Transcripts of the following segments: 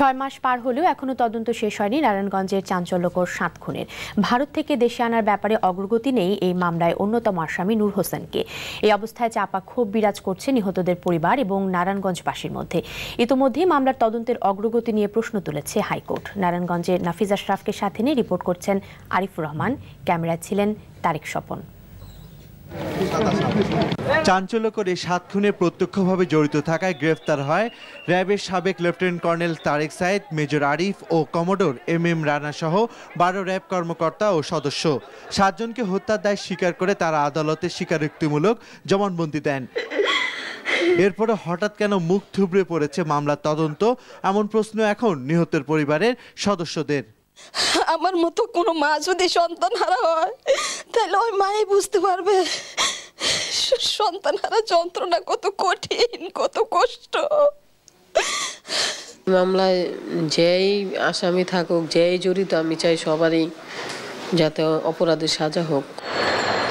ছয় মাস পার হলেও এখনও তদন্ত শেষ হয়নি নারায়ণগঞ্জের চাঞ্চল্যকর সাত খুনের। ভারত থেকে দেশে আনার ব্যাপারে অগ্রগতি নেই এই মামলায় অন্যতম আসামি নূর হোসেনকে। এই অবস্থায় চাপা ক্ষোভ বিরাজ করছে নিহতদের পরিবার এবং নারায়ণগঞ্জবাসীর মধ্যে। ইতোমধ্যেই মামলার তদন্তের অগ্রগতি নিয়ে প্রশ্ন তুলেছে হাইকোর্ট। নারায়ণগঞ্জের নাফিজ আশরাফকে সাথে নিয়ে রিপোর্ট করছেন আরিফুর রহমান। ক্যামেরায় ছিলেন তারিক স্বপন। চাঞ্চল্যকর সাত খুনে প্রত্যক্ষভাবে জড়িত থাকায় গ্রেফতার হয় র্যাবের সাবেক lieutenant colonel Tarique Sayeed, major Arif ও কমোডোর এম এম রানা সহ বারো র্যাব কর্মকর্তা ও সদস্য। সাতজনকে হত্যার দায় স্বীকার করে তারা আদালতে স্বীকারোক্তিমূলক জবানবন্দি দেন। এরপরে হঠাৎ কেন মুখ থুবড়ে পড়েছে মামলার তদন্ত? এমন প্রশ্ন এখন নিহতের পরিবারের সদস্যদের। আমার মতো কোনো মা যদি সন্তান হারা হয়, তাহলে ওই মাই বুঝতে পারবে। সন্তান হারা যন্ত্রণা কত কঠিন কত কষ্ট। মামলায় যেই আসামি থাকুক যেই জড়িত আমি চাই সবারই যাতে অপরাধের সাজা হোক।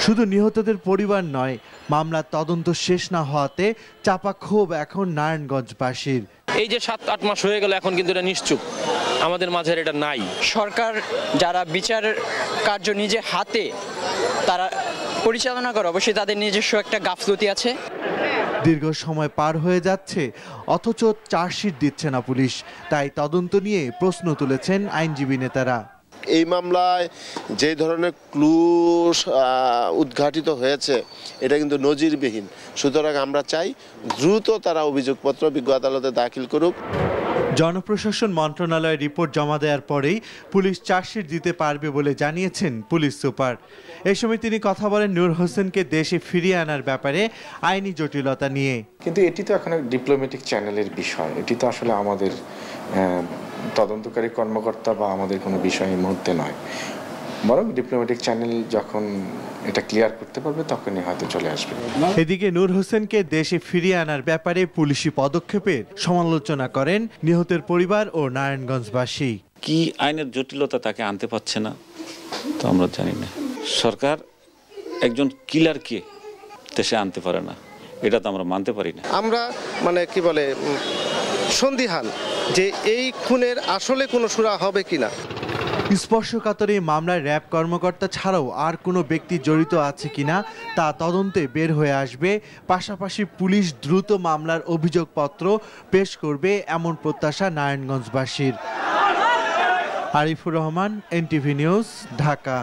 শুধু নিহতদের পরিবার নয় মামলার তদন্ত শেষ না হওয়াতে চাপা ক্ষোভ এখন নারায়ণগঞ্জবাসীর। এই যে সাত আট মাস হয়ে গেল এখন কিন্তু এটা নিশ্চুপ। আমাদের মাঝে এটা নাই। সরকার যারা বিচার কার্য নিজে হাতে তারা পরিচালনা করে। অবশ্যই তাদের নিজস্ব একটা গাফলতি আছে। দীর্ঘ সময় পার হয়ে যাচ্ছে অথচ চার্জশিট দিচ্ছে না পুলিশ। তাই তদন্ত নিয়ে প্রশ্ন তুলেছেন আইনজীবী নেতারা। এই মামলায় যে ধরনের ক্লু উদ্ঘাটিত হয়েছে এটা কিন্তু নজিরবিহীন। সুতরাং আমরা চাই দ্রুত তারা অভিযোগপত্র বিজ্ঞ আদালতে দাখিল করুক। জনপ্রশাসন মন্ত্রণালয়ে রিপোর্ট জমা দেওয়ার পরেই পুলিশ চার্জশিট দিতে পারবে বলে জানিয়েছেন পুলিশ সুপার। এ সময় তিনি কথা বলেন নূর হোসেনকে দেশে ফিরিয়ে আনার ব্যাপারে আইনি জটিলতা নিয়ে। কিন্তু এটি তো এখন ডিপ্লোম্যাটিক চ্যানেলের বিষয়। এটি তো আসলে আমাদের তদন্তকারী কর্মকর্তা বা আমাদের কোনো বিষয় এই মুহূর্তে নয়। বরং ডিপ্লোম্যাটিক চ্যানেল যখন এটা ক্লিয়ার করতে পারবে তখনই হয়তো চলে আসবে। এদিকে নূর হোসেনকে দেশে ফিরিয়ে আনার ব্যাপারে পুলিশি পদক্ষেপের সমালোচনা করেন নিহতের পরিবার ও নারায়ণগঞ্জবাসী। কি আইনের জটিলতা তাকে আনতে পারছে না তো আমরা জানি না। সরকার একজন কিলারকে দেশে আনতে পারে না এটা তো আমরা মানতে পারি না। আমরা মানে কি বলে সন্দিহান যে এই খুনের আসলে কোনো সুরা হবে কিনা। স্পর্শকাতর মামলায় র্যাব কর্মকর্তা ছাড়াও আর কোনো ব্যক্তি জড়িত আছে কিনা তা তদন্তে বের হয়ে আসবে। পাশাপাশি পুলিশ দ্রুত মামলার অভিযোগপত্র পেশ করবে এমন প্রত্যাশা নারায়ণগঞ্জবাসীর। Arifur Rahman, NTV news, Dhaka.